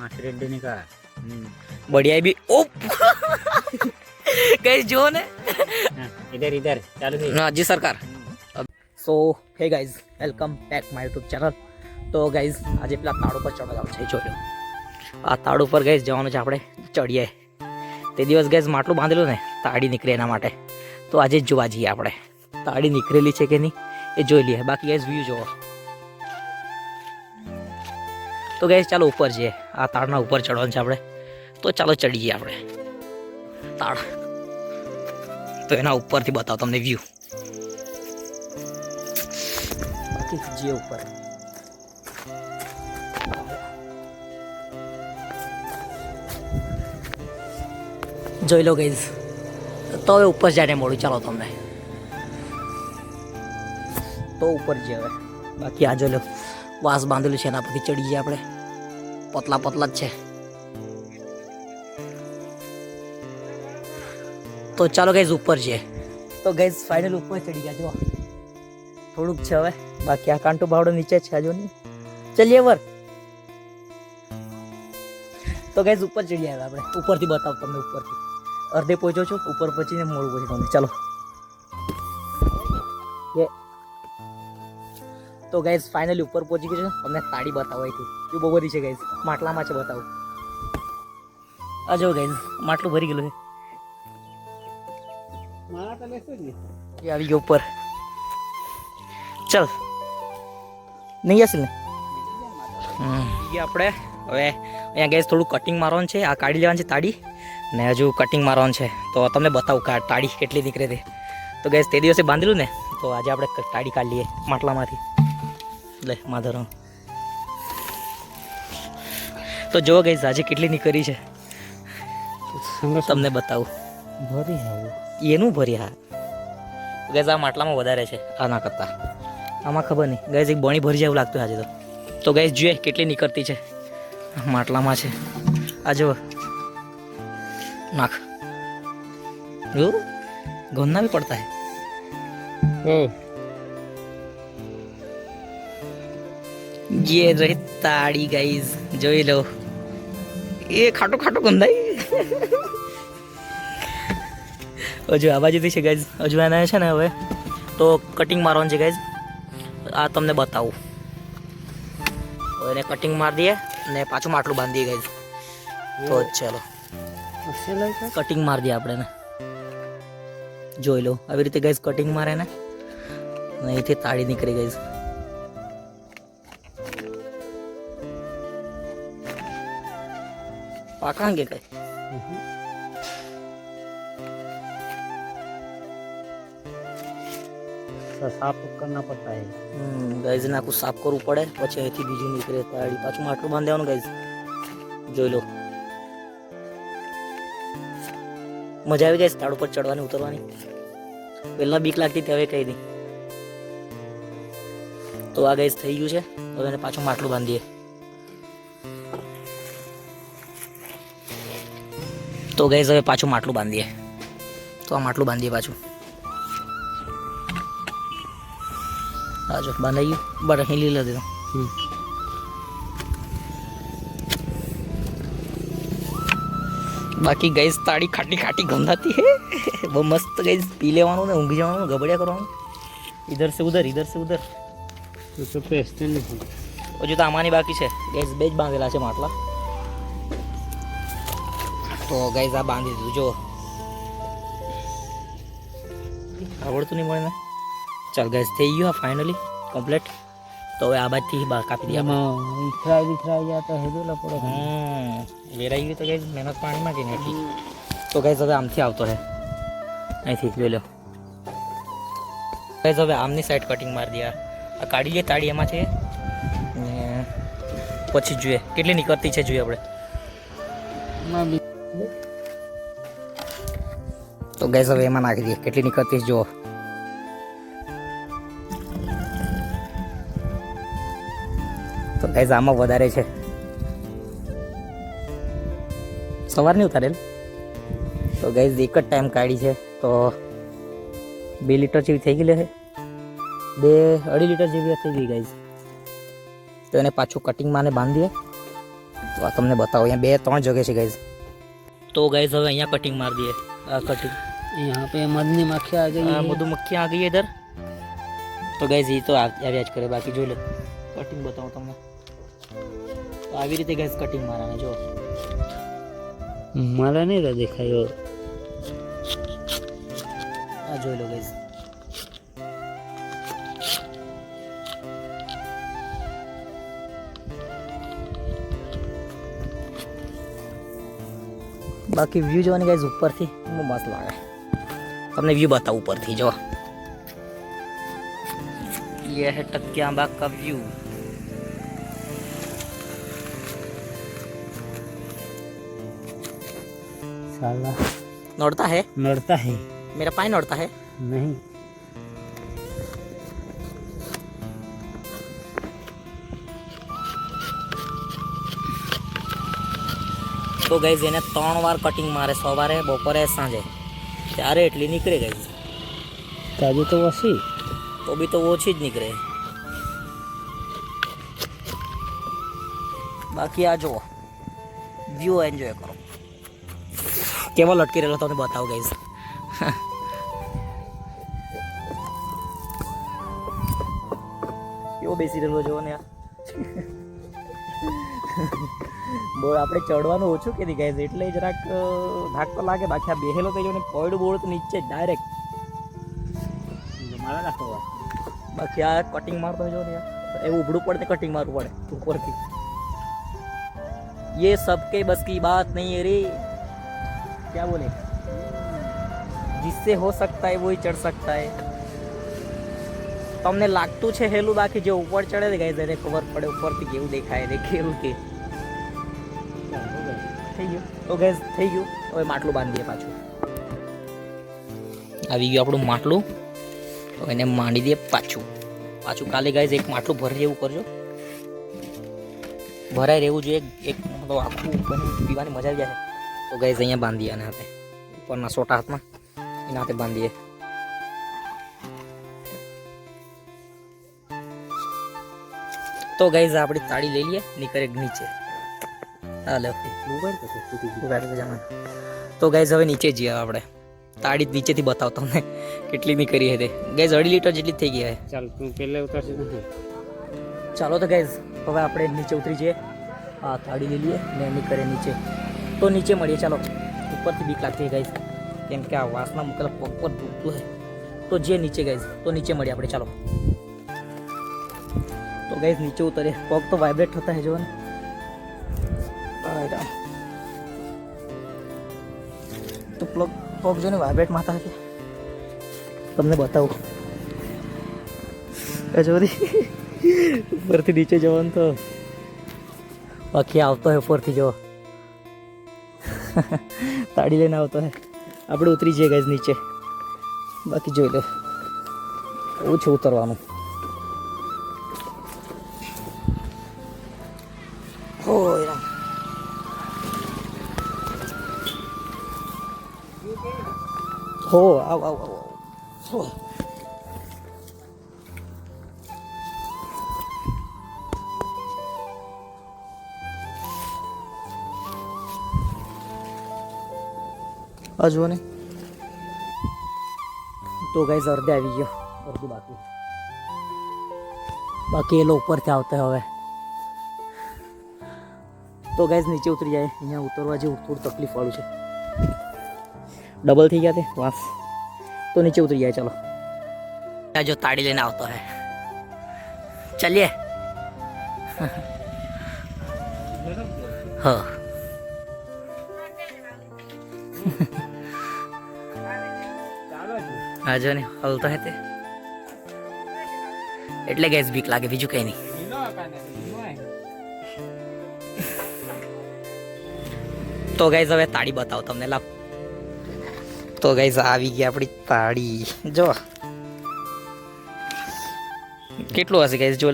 આશરે ડે ની કા हम्म बढ़िया भी ओ गाइस जो ने हाँ, इधर इधर चालू है राज्य सरकार so hey guys welcome back my YouTube channel તો ગાઈઝ આજે પેલા તાળ ઉપર ચડવા જવાનું છે જોઈ લો આ તાળ ઉપર ગાઈઝ જવાનું છે આપણે ચડીએ તે દિવસ ગાઈઝ માટલું બાંધેલું ને તાળી નીકળે એના માટે તો આજે જ જોવા જઈએ આપણે તાળી નીકળેલી છે કે નહીં એ જોઈ લઈએ બાકી ગાઈઝ વ્યૂ જોવો તો ગાઈઝ ચાલો ઉપર જઈએ આ તાળના ઉપર ચડવાનું છે આપણે. તો ચાલો ચડી જઈએ આપણે. તાળ. તો એના ઉપરથી બતાવો તમને વ્યૂ બાકી જે ઉપર. જોઈ લો ગઈઝ તો હવે ઉપર જઈને મળું ચાલો તમને. તો ઉપર જઈએ હવે. બાકી આ જોઈ લો. વાસ બાંધેલું છે, એના પરથી ચડી જઈએ આપણે. પતલા પતલા જ છે. તો ચાલો ગઈઝ ઉપર છે તો ગઈઝ ફાઇનલ ઉપર ચડી ગયા જો થોડુંક છે હવે. બાકી આ કાંટો બાવડો નીચે છે, હજુ નહીં. ચલીએ વર. તો ગઈઝ ઉપર ચડી આવ્યા આપણે. ઉપરથી બતાવ તમને ઉપરથી. અડધે પહોંચો છો, ઉપર પહોંચીને મોડું તમને ચાલો. તો ગાઈઝ ફાઇનલી ઉપર પહોંચી ગયું છે. તમને તાળી બતાવો અહીંથી. એ બહુ બધી છે ગાઈઝ માટલામાં છે બતાવો. આ જો ગાઈઝ માટલું ભરી ગયેલું છે. આવી ગયો ઉપર. ચાલ. નહીં હશે ને? આપણે. હવે અહીંયા ગેસ થોડું કટિંગ મારવાનું છે. આ કાઢી લેવાની છે તાળી. ને હજુ કટિંગ મારવાનું છે. તો તમને બતાવું કા તાળી કેટલી નીકળે તે તો ગેસ તે દિવસે બાંધેલું ને તો આજે આપણે તાળી કાઢી લઈએ માટલામાંથી. લે માધર તો જો ગઈ આજે કેટલી નીકળી છે. તમને બતાવું. ભરી એનું ભરી હા. ગેસ આ માટલામાં વધારે છે. આના કરતાં. આમાં ખબર નહીં. ગેસ એક બણી ભરી જાય એવું લાગતું આજે તો. તો ગેસ જોઈએ કેટલી નીકળતી છે. માટલામાં છે. આ જો નાખ. જો. ગંદા બી પડતા है ये રહી તાળી ગાઈઝ જોઈ લો એ ખાટો ખાટો ગંધાઈ હજુ આ બાજુથી છે ગાઈઝ હજુ એના છે ને હવે તો કટિંગ મારવાનું છે ગાઈઝ આ તમને બતાવું તો એને કટિંગ મારી દઈએ ને પાછું માટલું બાંધી દઈએ ગાઈઝ તો ચલો अच्छे लगे કટિંગ મારી દઈએ આપણે એને જોઈ લો આવી રીતે ગાઈઝ કટિંગ મારે ને અને અહીંથી તાળી નીકળી ગઈ પાકાંગે કઈ સાફ કરના પડતા હે ગાઈઝ ને સાફ કરવું પડે પછી અહીંથી બીજું નીકળે તાળી પાછું માટલું બાંધવાનું ગાઈઝ જોઈ લો મજા આવી ગઈ તાળ ઉપર ચડવાની ઉતરવાની પહેલા બીક લાગતી તે હવે કઈ નહીં તો આ ગાઈઝ થઈ ગયું છે હવે એને પાછું માટલું બાંધીએ તો ગઈ હવે પાછું માટલું બાંધીએ. તો આ માટલું બાંધીએ પાછું. હાજો બાંધાઈ ગયું. બરાબર અહીં લીલા દીધું બાકી ગઈસ તાળી ખાટી ખાટી ગંધાતી હે. બહુ મસ્ત ગઈસ. પી લેવાનું ને ઊંઘી જવાનું ગબડિયા કરવાનું. ઇધર સે ઉધર ઇધર સે ઉધર. તો પેસ્ટ નહીં હજુ તો આમાંની બાકી છે. ગેસ બે જ બાંધેલા છે માટલા. તો ગાઈઝ આ બાંધી દીધું જો આવડતું નહીં મળે ને? ચાલ ગાઈઝ થઈ ગયો આ ફાઇનલી કમ્પ્લીટ તો હવે આ બાજથી બા કાપી દઈએ વિખરાય વિખરાય ગયા તો હેદુ લપડો વેરાઈ ગયું તો ગાઈઝ મહેનત પાણીમાં ગઈ નથી? તો ગાઈઝ હવે આમથી આવતો રહે. અહીંથી જોઈ લો. ગાઈઝ હવે આમની સાઈડ કટિંગ મારી દે આ કાઢી લઈએ તાળી એમાં છે. પછી જોઈએ. કેટલી નીકળતી છે જોઈએ આપણે. તો ગેસ હવે એમાં નાખી દઈએ. કેટલી નીકળતી જુઓ. તો ગેસ આમાં વધારે છે. સવારની ઉતારેલ. તો ગેસ એક જ ટાઈમ કાઢી છે. તો બે લીટર જેવી થઈ ગયેલી છે બે અઢી લીટર જેવી થઈ ગઈ ગાઈઝ તો એને પાછું કટિંગમાં ને બાંધીએ. તો આ તમને બતાવો. અહીંયા બે, ત્રણ જગ્યા છે ગાઈઝ તો ગાઈઝ હવે અહીંયા કટિંગ મારી દઈએ. આ કટિંગ यहाँ पे मदनी मक्खी आ गई આ है મધુમક્ખી આ ગઈ ઇધર તો ગાઈઝ એ તો આ- આવ્યા જ કરે બાકી જોઈ લો કટિંગ બતાવું તમને તો આવી રીતે ગાઈઝ કટિંગ મારાને જો मारा नहीं रहा दिखाई આ જોઈ લો ગાઈઝ બાકી વ્યૂ જોવાની ગાઈઝ ઉપરથી બહુ મસ્ત લાગે તમને વ્યૂ બતાવું ઉપરથી જો ये है टकियांबा का व्यू साला नोड़ता है नड़ता है मेरा पानी नोड़ता है नहीं તો ગાઈઝ એને ત્રણ વાર કટિંગ મારે સવારે બપોરે સાંજે ત્યારે એટલી નીકળે ગઈ. તાજે તો ઓછી. તો બી તો ઓછી જ નીકળે. બાકી આ જુઓ. વ્યૂ એન્જોય કરો. કેવા લટકી રહેલો તમને બતાવો ગઈ કેવો બેસી રહેલો જોવો ને આ. બોલ આપણે ચડવાનું ઓછું કીધી ગાઈઝ એટલે જરાક અ, ધાક તો લાગે બાકી આ બેહેલો થઈ જો ને પડ્યું બોળ તો નીચે ડાયરેક્ટ मारा रखा हुआ બાકી આ કટિંગ મારતો જો ને યાર. એવું ઉભડું પડે કટિંગ મારવું પડે ઉપરથી ये सबके बस की बात नहीं है रे क्या बोले जिससे हो सकता है वही चढ़ सकता है તમને લાગતું છે હેલું બાકી જે ઉપર ચડે ને ગાઈઝ એને ખબર પડે ઉપરથી કેવું દેખાય ને કેવું કે થઈ ગયું. તો ગેસ થઈ ગયું. હવે માટલું બાંધીએ પાછું. આવી ગયું આપણું માટલું. તો એને માંડી દઈએ પાછું. પાછું કાલે ગાઈઝ એક માટલું ભરી એવું કરજો. ભરાય રહેવું જોઈએ. એક તો આખું બની પીવાની મજા આવી જાય. તો ગાઈઝ અહીંયા બાંધીએ અને હાથે. ઉપરના સોટા હાથમાં. એના હાથે બાંધીએ. તો ગાઈઝ આપણી તાળી લઈ લઈએ. નીકળે નીચે. તો ગાઈઝ હવે નીચે જઈએ આપણે. તાળી નીચેથી બતાવો તમને કેટલી કેટલીની કરી હતી ગાઈઝ અઢી લીટર જેટલી થઈ ગઈ ચાલ તું પહેલે ઉતરશે ચાલો તો ગાઈઝ હવે આપણે નીચે ઉતરી જઈએ. આ તાળી લઈ લઈએ ને એની કરે નીચે. તો નીચે મળીએ ચાલો. ઉપરથી બીક લાગતી ગાઈઝ કેમ કે આ વાસના મૂકેલા પગ પર દુખતું હોય. તો જે નીચે ગાઈઝ તો નીચે મળીએ આપણે ચાલો. તો ગાઈઝ નીચે ઉતરીએ. પગ તો વાઇબ્રેટ થતા હે જોવાને રામ. તો પગ પગ જો ને વાઇબ્રેટ માતા હતી તમને બતાવું. એ જો બધી ઉપરથી નીચે જવાનું તો. બાકી આવતો હોય ઉપરથી જો તાળી લઈને આવતો હોય આપણે ઉતરી જઈએ ગાઈઝ નીચે. બાકી જોઈ લો. ઉતરવાનું. હો, આવ આવ આવ આવ. હો. આ જુઓ ને. તો ગાઈઝ અડધે આવી ગયો. અડધું બાકી. બાકી એ લોકો ઉપરથી આવતા હવે. તો ગાઈઝ નીચે ઉતરી જાય. અહીંયા ઉતરવા જેવું થોડું તકલીફ વાળું છે. ડબલ થઈ ગયા તે? વાસ તો નીચે ઉતરી જાય, ચાલો. જો તાળી લઈને આવતો હે. ચલીએ. હા. હા જો ને, હલતો હે તે. એટલે ગેસ બીક લાગે, બીજું કઈ નહીં. તો ગાઈઝ હવે તાળી બતાવો તમને. લાવ તો ગાઈઝ આવી ગઈ આપણી તાળી. જો. કેટલું હશે ગાઈઝ જો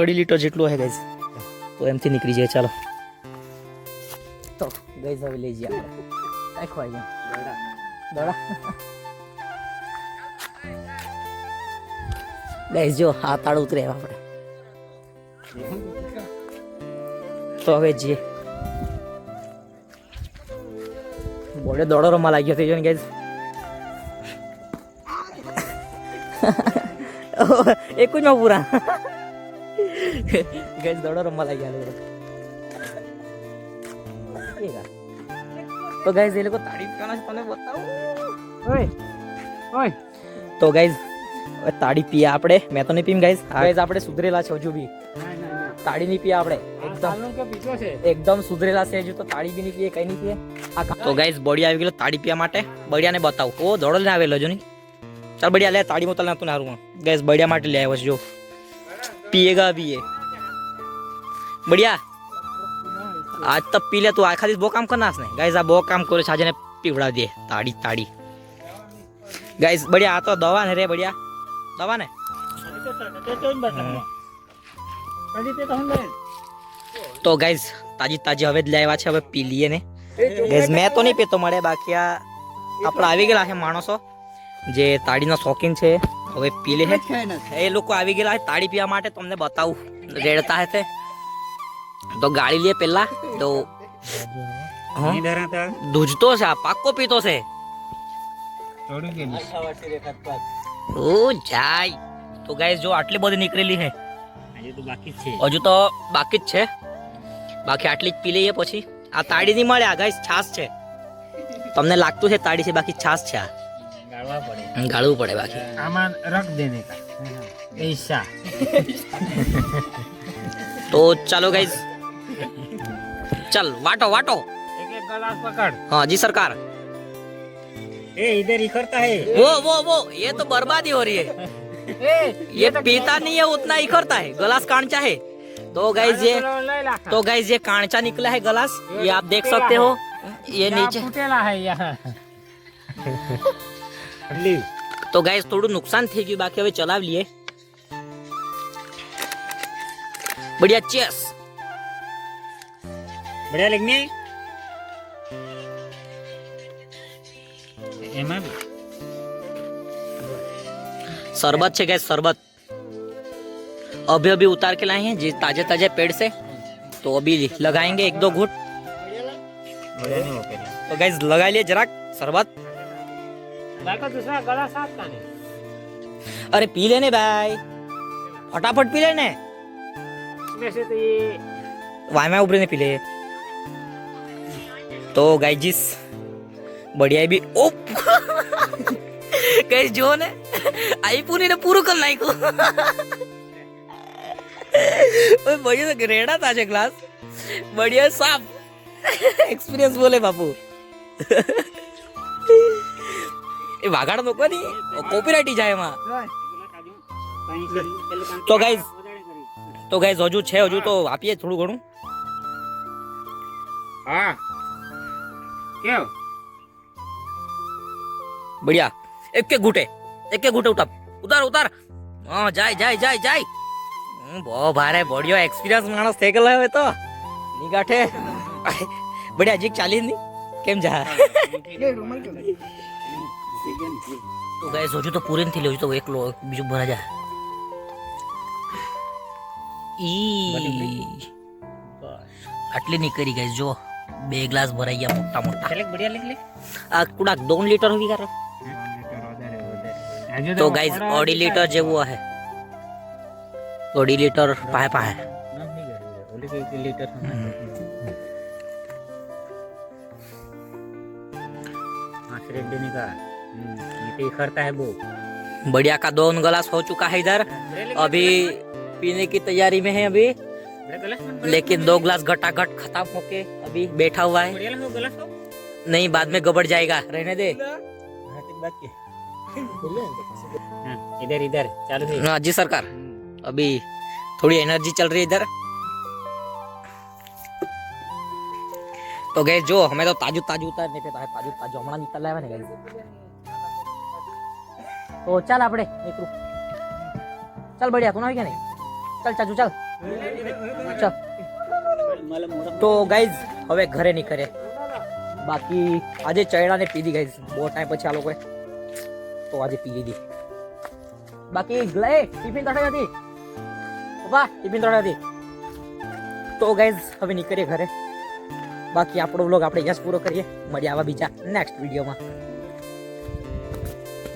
અઢી લીટર જેટલું હશે ગાઈઝ તો એમથી નીકળી જાય, ચાલો. તો ગાઈઝ હવે લઈ જઈએ રાખવા રાખો અહીંયા. દડા. ગાઈઝ જો, આ તાળ ઉતરે આપણે. તો હવે જઈએ. બોડે દોડો રમવા લાગ્યો થઈ ગયો ને ગાઈઝ એક જ માં પૂરા. ગાઈઝ દોડો રમવા લાગ્યા લોકો. તો ગાઈઝ એ લોકો તારીફ પીવાના છે તને બતાવું? ઓય ઓય. તો ગાઈઝ તાળી પીએ આપણે. મેં તો નહીં પીમ ગાઈઝ ગાઈઝ આપણે સુધરેલા છે હજુ બી. તાળી નહીં પીએ આપણે. એકદમ એકદમ સુધરેલા છે હજુ તો તાળી બી નહીં પીએ કઈ નહીં પીએ. તો ગાઈઝ બળિયા આવી ગયેલો તાળી પીવા માટે. બળિયાને બતાવું. ઓ ધોળો ને આવેલો જો નહીં. ચાલ બળિયા લે તાળી મોતલ નાતું નારું ગાઈઝ બળિયા માટે લે આવ્યો છે જો. પીએગા પીએ બળિયા આજ તો પી લે તું આખા દિવસ બહુ કામ કરનાસ ને. ગાઈઝ આ બહુ કામ કરે છે આજે ને પીવડાવી દે. તાળી તાળી. ગાઈઝ બળિયા આ તો દવા ને રે બળિયા. દવા ને તો ગાઈઝ તાજી તાજી હવે જ લાવ્યા છે હવે પી લઈએ ને. ગાઈઝ મેં તો નહીં પીતો મળે બાકી આ આપણે આવી ગયેલા છે માણસો જે તાળીના શોખીન છે હવે પી લે એ લોકો આવી ગયેલા છે તાળી પીવા માટે તમને બતાવું. રેડતા હશે. તો ગાળી લે પેલા તો દૂધતો છે આ પાક્કો પીતો છે. ઓ જાય. તો ગાઈઝ જો આટલી બધી નીકળેલી છે. હજુ તો બાકી જ છે બાકી આટલી જ પી લઈએ પછી આ તાળી નહીં મળે આ ગાઈસ છાસ છે તમને લાગતું છે તાળી છે બાકી છાસ છે આ ગાળવા પડે હમ, ગાળવું પડે બાકી આમાં રખ દેને કા ऐसा તો ચાલો ગાઈસ ચલ વાટો વાટો एक एक गिलास पकड़ हाँ जी सरकार ए इधर ही करता है वो वो वो ये तो बर्बादी हो रही है ये पीता नहीं है उतना ही करता है गलास कांचा है तो गाइस ये तो गाइस ये कांचा निकला है गलास ये आप देख सकते हो ये नीचे फूटेला है यहाँ ली તો ગાઈસ થોડું નુકસાન થઈ ગયું બાકી હવે ચલાવી લઈએ બઢિયા ચેસ बढ़िया लगने એમાં બી शरबत છે गैस शरबत अभी अभी उतार के लाए हैं जी ताजे ताजे पेड़ से तो अभी लगाएंगे एक दो घूट बढ़िया नहीं हो पेला तो गैस लगा लिए जरा शरबत देखो दूसरा गला साफ का नहीं अरे पी लेने भाई फटाफट पी लेने इसमें से तो ये वाय में उभरे ने पी ले तो गाइजिस बढ़िया भी ओ કઈ જો ને આઈપુની ને પૂરું કરી નાખ્યું. ભાઈ તો રેડાતા છે ક્લાસ બઢિયા સાફ એક્સપિરિયન્સ બોલે બાપુ. એ વાઘાડ મૂકો ની કોપીરાઇટી જાય એમાં. તો ગાઈઝ તો ગાઈઝ હજુ છે હજુ તો આપીએ થોડું ઘણું. હા. કેવ બઢિયા. એકે ઘૂંટે એકે ઘૂંટે ઉઠાપ ઉતાર ઉતાર. હા જાય જાય જાય જાય. હું બહુ ભારે બોડિયો એક્સપિરિયન્સ માણસ થઈ ગયો હવે તો. ની બડે હજી ચાલી નહીં કેમ જા? તો ગાય હજુ તો પૂરી નથી લેવું તો એકલો બીજું ભરા જા. ઈ. આટલી નીકળી ગઈ જો. બે ગ્લાસ ભરાઈ ગયા મોટા મોટા આ કુડાક દોન લીટર હોવી કારણ તો ગાઈઝ અઢી લીટર જેવું હે અઢી લીટર પાહે પાહે લીટર आँख रेड्डी का ये करता है वो बढ़िया का दोन गिलास हो चुका है इधर अभी पीने की तैयारी में है अभी लेकिन दो गिलास घटाघट खत्म होके अभी बैठा हुआ है नहीं बाद में गबड़ जाएगा रहने दे इधर इधर चालू है हाँ जी सरकार अभी थोड़ी एनर्जी चल रही है इधर तो गए जो हमें तो ताजू ताजू उतार नहीं पता है ताजू ताजू हमारा निकल रहा है ना guys. तो चल આપણે નીકળું ચાલ બઢિયા તું આવી ગયા નહીં ચાલ ચાજુ ચાલ ચાલ તો ગાઈઝ હવે ઘરે નીકળે બાકી આજે ચૈડાને પીધી ગાઈઝ બહુ ટાઈમ પછી આ લોકોએ તો આજે પી લીધી. બાકી ગ્લે, ટિફિન તળાઈ હતી. પપ્પા, ટિફિન તળાઈ હતી. તો ગાઈઝ હવે નીકળીએ ઘરે. બાકી આપણો વ્લોગ આપણે યસ પૂરો કરીએ. મળીએ આવા બીજા નેક્સ્ટ વિડીયોમાં